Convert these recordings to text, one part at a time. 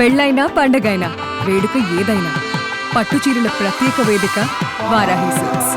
పెళ్ళైనా పండగైనా వేడుక ఏదైనా పట్టు చీరల ప్రత్యేక వేదిక వారాహి సిల్క్స్.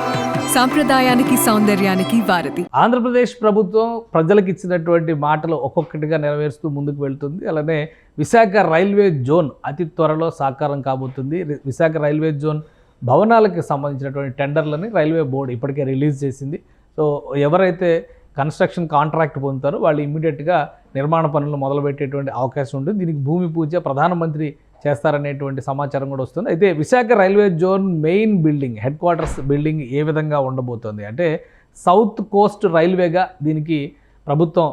సాంప్రదాయానికి సౌందర్యానికి వారధి. ఆంధ్రప్రదేశ్ ప్రభుత్వం ప్రజలకు ఇచ్చినటువంటి మాటలు ఒక్కొక్కటిగా నెరవేరుస్తూ ముందుకు వెళ్తుంది. అలానే విశాఖ రైల్వే జోన్ అతి త్వరలో సాకారం కాబోతుంది. విశాఖ రైల్వే జోన్ భవనాలకు సంబంధించినటువంటి టెండర్లని రైల్వే బోర్డు ఇప్పటికే రిలీజ్ చేసింది. సో ఎవరైతే కన్స్ట్రక్షన్ కాంట్రాక్ట్ పొందుతారు. వాళ్ళు ఇమ్మీడియట్గా నిర్మాణ పనులు మొదలుపెట్టేటువంటి అవకాశం ఉంటుంది. దీనికి భూమి పూజ ప్రధానమంత్రి చేస్తారనేటువంటి సమాచారం కూడా వస్తుంది. అయితే Visakha railway zone main building headquarters building ఏ విధంగా ఉండబోతోంది అంటే సౌత్ కోస్ట్ రైల్వేగా దీనికి ప్రభుత్వం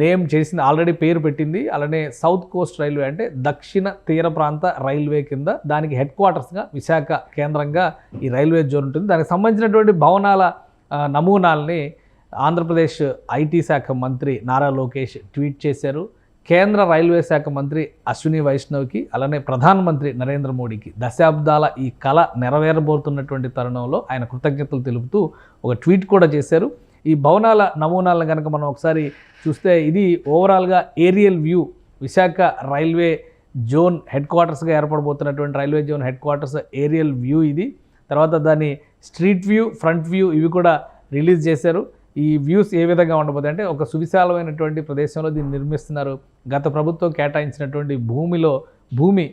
నేమ్ చేసింది ఆల్రెడీ పేరు పెట్టింది. అలానే సౌత్ కోస్ట్ రైల్వే అంటే దక్షిణ తీర ప్రాంత రైల్వే కింద దానికి హెడ్ క్వార్టర్స్గా విశాఖ కేంద్రంగా ఈ రైల్వే జోన్ ఉంటుంది. దానికి సంబంధించినటువంటి భవనాల నమూనాల్ని ఆంధ్రప్రదేశ్ ఐటీ శాఖ మంత్రి నారా లోకేష్ ట్వీట్ చేశారు. కేంద్ర రైల్వే శాఖ మంత్రి అశ్విని వైష్ణవ్కి అలానే ప్రధానమంత్రి నరేంద్ర మోడీకి దశాబ్దాల ఈ కళ నెరవేరబోతున్నటువంటి తరుణంలో ఆయన కృతజ్ఞతలు తెలుపుతూ ఒక ట్వీట్ కూడా చేశారు. ఈ భవనాల నమూనాలను కనుక మనం ఒకసారి చూస్తే ఇది ఓవరాల్గా aerial view Visakha railway zone head క్వార్టర్స్గా ఏర్పడబోతున్నటువంటి railway zone headquarters aerial view ఇది. తర్వాత దాని స్ట్రీట్ వ్యూ ఫ్రంట్ వ్యూ ఇవి కూడా రిలీజ్ చేశారు. ఈ వ్యూస్ ఏ విధంగా ఉండబోతాయి అంటే ఒక సువిశాలమైనటువంటి ప్రదేశంలో దీన్ని నిర్మిస్తున్నారు. గత ప్రభుత్వం కేటాయించినటువంటి భూమిలో భూమి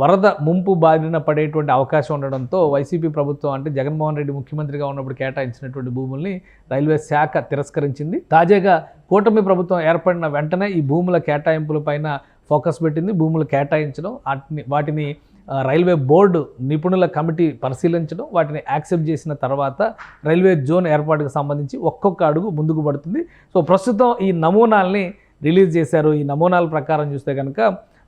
వరద ముంపు బారిన పడేటువంటి అవకాశం ఉండడంతో వైసీపీ ప్రభుత్వం అంటే జగన్మోహన్ రెడ్డి ముఖ్యమంత్రిగా ఉన్నప్పుడు కేటాయించినటువంటి భూముల్ని రైల్వే శాఖ తిరస్కరించింది. తాజాగా కూటమి ప్రభుత్వం ఏర్పడిన వెంటనే ఈ భూముల కేటాయింపులపైన ఫోకస్ పెట్టింది. భూములు కేటాయించడం వాటిని వాటిని రైల్వే బోర్డు నిపుణుల కమిటీ పరిశీలించడం వాటిని యాక్సెప్ట్ చేసిన తర్వాత రైల్వే జోన్ ఏర్పాటుకు సంబంధించి ఒక్కొక్క అడుగు ముందుకు పడుతుంది. సో ప్రస్తుతం ఈ నమూనాల్ని రిలీజ్ చేశారు. ఈ నమూనాల ప్రకారం చూస్తే కనుక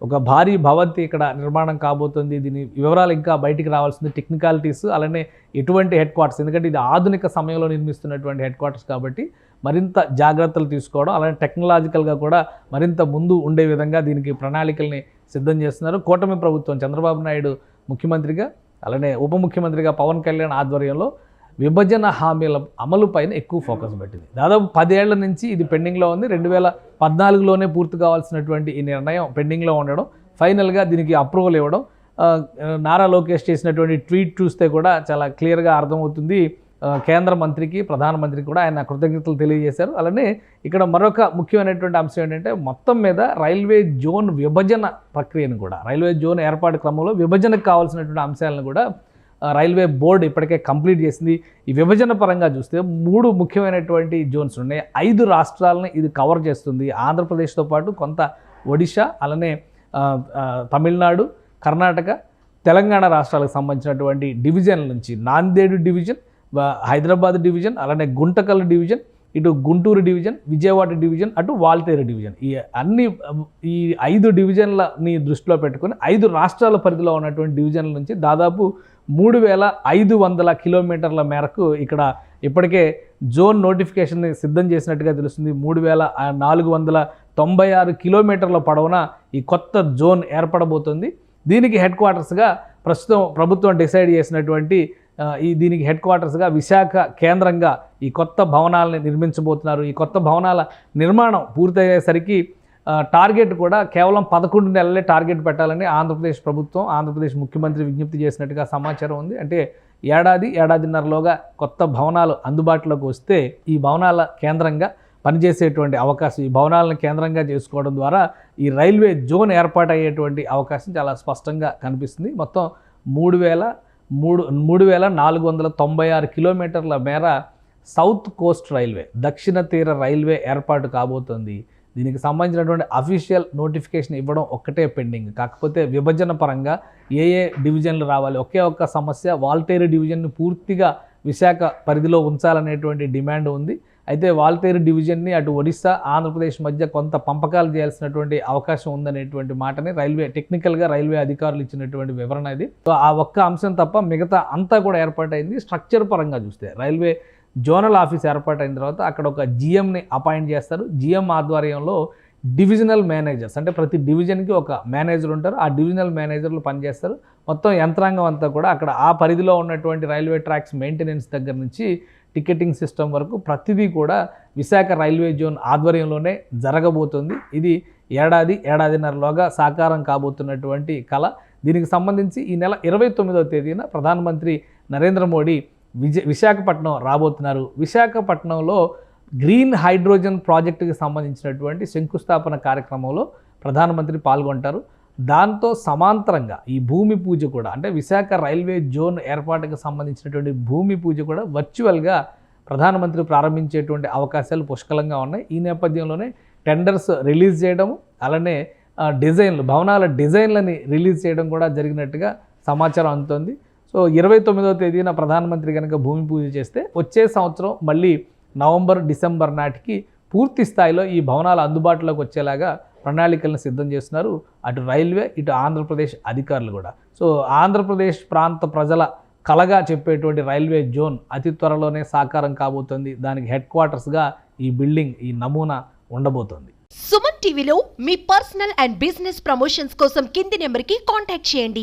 ఒక భారీ భవంతి ఇక్కడ నిర్మాణం కాబోతుంది. దీని వివరాలు ఇంకా బయటికి రావాల్సింది టెక్నికాలిటీస్ అలానే ఎటువంటి హెడ్ క్వార్టర్స్ ఎందుకంటే ఇది ఆధునిక సమయంలో నిర్మిస్తున్నటువంటి హెడ్ క్వార్టర్స్ కాబట్టి మరింత జాగ్రత్తలు తీసుకోవడం అలానే టెక్నాలజికల్గా కూడా మరింత ముందు ఉండే విధంగా దీనికి ప్రణాళికల్ని సిద్ధం చేస్తున్నారు. కూటమి ప్రభుత్వం చంద్రబాబు నాయుడు ముఖ్యమంత్రిగా అలానే ఉప ముఖ్యమంత్రిగా పవన్ కళ్యాణ్ ఆధ్వర్యంలో విభజన హామీల అమలు పైన ఎక్కువ ఫోకస్ పెట్టింది. దాదాపు పదేళ్ళ నుంచి ఇది పెండింగ్లో ఉంది. రెండు వేల పద్నాలుగులోనే పూర్తి కావాల్సినటువంటి ఈ నిర్ణయం పెండింగ్లో ఉండడం ఫైనల్గా దీనికి అప్రూవల్ ఇవ్వడం నారా లోకేష్ చేసినటువంటి ట్వీట్ చూస్తే కూడా చాలా క్లియర్గా అర్థమవుతుంది. కేంద్ర మంత్రికి ప్రధానమంత్రికి కూడా ఆయన కృతజ్ఞతలు తెలియజేశారు. అలానే ఇక్కడ మరొక ముఖ్యమైనటువంటి అంశం ఏంటంటే మొత్తం మీద రైల్వే జోన్ విభజన ప్రక్రియను కూడా రైల్వే జోన్ ఏర్పాటు క్రమంలో విభజనకు కావాల్సినటువంటి అంశాలను కూడా రైల్వే బోర్డు ఇప్పటికే కంప్లీట్ చేసింది. ఈ విభజన పరంగా చూస్తే మూడు ముఖ్యమైనటువంటి జోన్స్ ఉన్నాయి. ఐదు రాష్ట్రాలను ఇది కవర్ చేస్తుంది. ఆంధ్రప్రదేశ్తో పాటు కొంత ఒడిశా అలానే తమిళనాడు కర్ణాటక తెలంగాణ రాష్ట్రాలకు సంబంధించినటువంటి డివిజన్ల నుంచి నాందేడు డివిజన్ హైదరాబాద్ డివిజన్ అలానే గుంటకల్ డివిజన్ ఇటు గుంటూరు డివిజన్ విజయవాడ డివిజన్ అటు వాల్తేరు డివిజన్. ఈ అన్ని ఈ ఐదు డివిజన్లని దృష్టిలో పెట్టుకొని ఐదు రాష్ట్రాల పరిధిలో ఉన్నటువంటి డివిజన్ల నుంచి దాదాపు మూడు వేల ఐదు వందల కిలోమీటర్ల మేరకు ఇక్కడ ఇప్పటికే జోన్ నోటిఫికేషన్ని సిద్ధం చేసినట్టుగా తెలుస్తుంది. మూడు వేల నాలుగు వందల తొంభై ఆరు కిలోమీటర్ల పొడవున ఈ కొత్త జోన్ ఏర్పడబోతుంది. దీనికి హెడ్ క్వార్టర్స్గా ప్రస్తుతం ప్రభుత్వం డిసైడ్ చేసినటువంటి ఈ దీనికి హెడ్ క్వార్టర్స్గా విశాఖ కేంద్రంగా ఈ కొత్త భవనాలని నిర్మించబోతున్నారు. ఈ కొత్త భవనాల నిర్మాణం పూర్తయ్యేసరికి టార్గెట్ కూడా కేవలం పదకొండు నెలలే టార్గెట్ పెట్టాలని ఆంధ్రప్రదేశ్ ప్రభుత్వం ఆంధ్రప్రదేశ్ ముఖ్యమంత్రి విజ్ఞప్తి చేసినట్టుగా సమాచారం ఉంది. అంటే ఏడాది ఏడాదిన్నరలోగా కొత్త భవనాలు అందుబాటులోకి వస్తే ఈ భవనాల కేంద్రంగా పనిచేసేటువంటి అవకాశం ఈ భవనాలను కేంద్రంగా చేసుకోవడం ద్వారా ఈ రైల్వే జోన్ ఏర్పాటయ్యేటువంటి అవకాశం చాలా స్పష్టంగా కనిపిస్తుంది. మొత్తం మూడు వేల మూడు మూడు వేల నాలుగు వందల తొంభై ఆరు కిలోమీటర్ల మేర సౌత్ కోస్ట్ రైల్వే దక్షిణ తీర రైల్వే ఏర్పాటు కాబోతుంది. దీనికి సంబంధించినటువంటి అఫీషియల్ నోటిఫికేషన్ ఇవ్వడం ఒక్కటే పెండింగ్. కాకపోతే విభజన పరంగా ఏ ఏ డివిజన్లు రావాలి ఒకే ఒక్క సమస్య వాల్టేరు డివిజన్ను పూర్తిగా విశాఖ పరిధిలో ఉంచాలనేటువంటి డిమాండ్ ఉంది. అయితే వాల్తేరు డివిజన్ని అటు ఒడిస్సా ఆంధ్రప్రదేశ్ మధ్య కొంత పంపకాలు చేయాల్సినటువంటి అవకాశం ఉందనేటువంటి మాటని రైల్వే టెక్నికల్గా రైల్వే అధికారులు ఇచ్చినటువంటి వివరణ ఇది. సో ఆ ఒక్క అంశం తప్ప మిగతా అంతా కూడా ఏర్పాటైంది స్ట్రక్చర్ పరంగా చూస్తే. రైల్వే జోనల్ ఆఫీస్ ఏర్పాటైన తర్వాత అక్కడ ఒక జిఎంని అపాయింట్ చేస్తారు. జిఎం ఆధ్వర్యంలో డివిజనల్ మేనేజర్స్ అంటే ప్రతి డివిజన్కి ఒక మేనేజర్ ఉంటారు. ఆ డివిజనల్ మేనేజర్లు పనిచేస్తారు. మొత్తం యంత్రాంగం అంతా కూడా అక్కడ ఆ పరిధిలో ఉన్నటువంటి రైల్వే ట్రాక్స్ మెయింటెనెన్స్ దగ్గర నుంచి టికెటింగ్ సిస్టమ్ వరకు ప్రతిదీ కూడా విశాఖ రైల్వే జోన్ ఆధ్వర్యంలోనే జరగబోతుంది. ఇది ఏడాది ఏడాదిన్నరలోగా సాకారం కాబోతున్నటువంటి కళ. దీనికి సంబంధించి ఈ నెల ఇరవై తొమ్మిదవ తేదీన ప్రధానమంత్రి నరేంద్ర మోడీ విజయ విశాఖపట్నం రాబోతున్నారు. విశాఖపట్నంలో గ్రీన్ హైడ్రోజన్ ప్రాజెక్టుకి సంబంధించినటువంటి శంకుస్థాపన కార్యక్రమంలో ప్రధానమంత్రి పాల్గొంటారు. దాంతో సమాంతరంగా ఈ భూమి పూజ కూడా అంటే విశాఖ రైల్వే జోన్ ఏర్పాటుకు సంబంధించినటువంటి భూమి పూజ కూడా వర్చువల్గా ప్రధానమంత్రి ప్రారంభించేటువంటి అవకాశాలు పుష్కలంగా ఉన్నాయి. ఈ నేపథ్యంలోనే టెండర్స్ రిలీజ్ చేయడం అలానే డిజైన్లు భవనాల డిజైన్లని రిలీజ్ చేయడం కూడా జరిగినట్టుగా సమాచారం అందుతోంది. సో ఇరవై తొమ్మిదవ తేదీన ప్రధానమంత్రి కనుక భూమి పూజ చేస్తే వచ్చే సంవత్సరం మళ్ళీ నవంబర్ డిసెంబర్ నాటికి పూర్తి స్థాయిలో ఈ భవనాలు అందుబాటులోకి వచ్చేలాగా ప్రణాళికలను సిద్ధం చేస్తున్నారు. అటు రైల్వే ఇటు ఆంధ్రప్రదేశ్ అధికారులు కూడా. సో ఆంధ్రప్రదేశ్ ప్రాంత ప్రజల కలగా చెప్పేటువంటి రైల్వే జోన్ అతి త్వరలోనే సాకారం కాబోతుంది. దానికి హెడ్ క్వార్టర్స్గా ఈ బిల్డింగ్ ఈ నమూనా ఉండబోతోంది. సుమన్ టీవీలో మీ పర్సనల్ అండ్ బిజినెస్ ప్రమోషన్స్ కోసం కింది నెంబర్కి కాంటాక్ట్ చేయండి.